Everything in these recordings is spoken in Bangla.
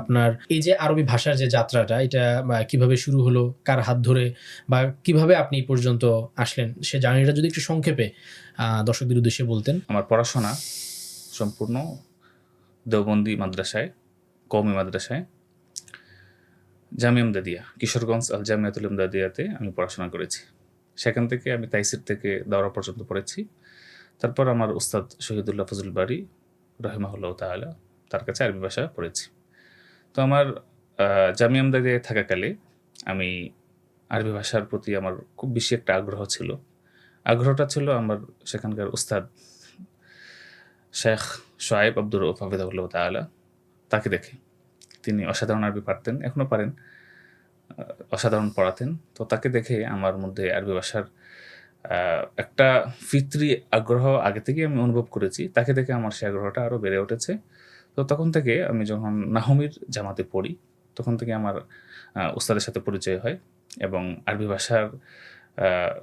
আপনার এই যে আরবি ভাষার যে যাত্রাটা, এটা কীভাবে শুরু হলো, কার হাত ধরে, বা কীভাবে আপনি পর্যন্ত আসলেন, সে জার্নিটা যদি একটু সংক্ষেপে দর্শকদের উদ্দেশ্যে বলতেন। আমার পড়াশোনা সম্পূর্ণ দেওবন্দি মাদ্রাসায়, কওমি মাদ্রাসায়, জামিয়া আমদাদিয়া কিশোরগঞ্জ আল জামিয়াতুল দাদিয়াতে আমি পড়াশোনা করেছি। সেখান থেকে আমি তাইসির থেকে দাওরা পর্যন্ত পড়েছি। তারপর আমার উস্তাদ শহীদুল্লাহ ফজল বাড়ি রহিমাহুল্লাহ তাআলা, তার কাছে আরবি ভাষা পড়েছি। তো আমার আহ, জামিয়া আমদাদিয়ায় থাকাকালে আমি আরবি ভাষার প্রতি আমার খুব বেশি একটা আগ্রহ ছিল। আগ্রহটা ছিল আমার সেখানকার উস্তাদ শেখ সোয়েব আব্দুর রৌফ হাফিদাহুল্লাহ তাআলা। তাকে দেখে তিনি অসাধারণ আরবি পারতেন এখনও পারেন অসাধারণ পড়াতেন। তো তাকে দেখে আমার মধ্যে আরবি ভাষার একটা ফিতরি আগ্রহ আগে থেকে আমি অনুভব করেছি। তাকে দেখে আমার সেই আগ্রহটা আরও বেড়ে উঠেছে। তো তখন থেকে আমি যখন নাহমির জামাতে পড়ি তখন থেকে আমার আহ, উস্তাদের সাথে পরিচয় হয় এবং আরবি ভাষার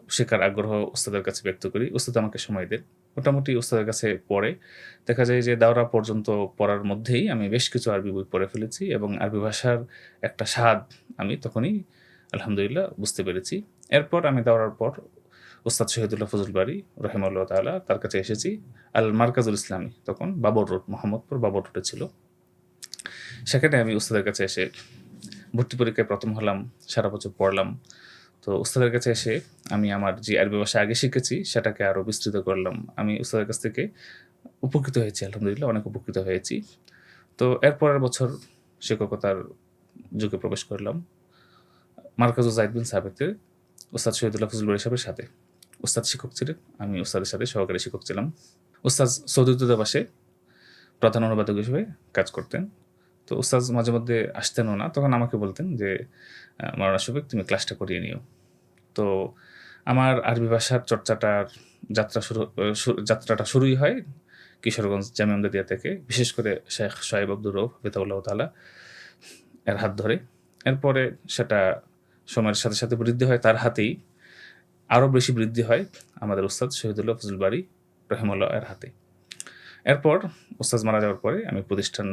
শেখার আগ্রহ উস্তাদের কাছে ব্যক্ত করি। উস্তাদ আমাকে সময় দেন। মোটামুটি উস্তাদের কাছে পড়ে। দেখা যায় যে দাওরা পর্যন্ত পড়ার মধ্যেই আমি বেশ কিছু আরবি বই পড়ে ফেলেছি এবং আরবি ভাষার একটা স্বাদ আমি তখনই আলহামদুলিল্লাহ বুঝতে পেরেছি। এরপর আমি দাওরার পর ওস্তাদ শহীদুল্লাহ ফজল বাড়ি রহিমুল্লাহ তাআলা তার কাছে এসেছি, আল মার্কাজুল ইসলামী, তখন বাবর রোড, মোহাম্মদপুর বাবর রোডে ছিল। সেখানে আমি ওস্তাদের কাছে এসে ভর্তি পরীক্ষায় প্রথম হলাম, সারা বছর পড়লাম। তো উস্তাদের কাছে এসে আমি আমার যে আরবি ভাষা আগে শিখেছি, সেটাকে আরও বিস্তৃত করলাম। আমি উস্তাদের কাছ থেকে উপকৃত হয়েছি, আলহামদুলিল্লাহ, অনেক উপকৃত হয়েছি। তো এর পরের বছর শিক্ষকতার যুগে প্রবেশ করলাম মার্কাজু জাহিদ বিন সাবেতের উস্তাদ শহীদুল্লাহ ফজল বাড়ি সাহেবের সাথে। উস্তাদ শিক্ষক ছিলেন, আমি উস্তাদের সাথে সহকারী শিক্ষক ছিলাম। উস্তাদ সৌদি দূতাবাসে প্রধান অনুবাদক হিসেবে কাজ করতেন। তো উস্তাদ মাঝে মধ্যে আসতেনও না, তখন আমাকে বলতেন যে মাওলানা শফিক তুমি ক্লাসটা করিয়ে নিও। তো আমার আরবি ভাষার চর্চাটার যাত্রা শুরু যাত্রাটা শুরুই হয় কিশোরগঞ্জ জামিয়া আমদাদিয়া থেকে, বিশেষ করে শেখ সোহেব আব্দুর রৌফ বেতাউল্লাহ তালা এর হাত ধরে। এরপরে সেটা সময়ের সাথে সাথে বৃদ্ধি হয়, তার হাতেই আরও বেশি বৃদ্ধি হয় আমাদের উস্তাদ শহীদুল্লাহ ফজুল বাড়ি রহিমুল্লাহ এর হাতে। এরপর উস্তাদ মারা যাওয়ার পরে আমি প্রতিষ্ঠান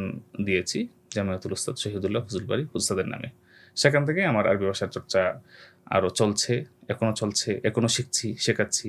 দিয়েছি জামিয়াতুল উস্তাদ শহীদুল্লাহ ফজল বাড়ি উস্তাদের নামে। সেখান থেকে আমার আরবি ভাষার চর্চা আরও চলছে, এখনও চলছে, এখনও শিখছি, শেখাচ্ছি।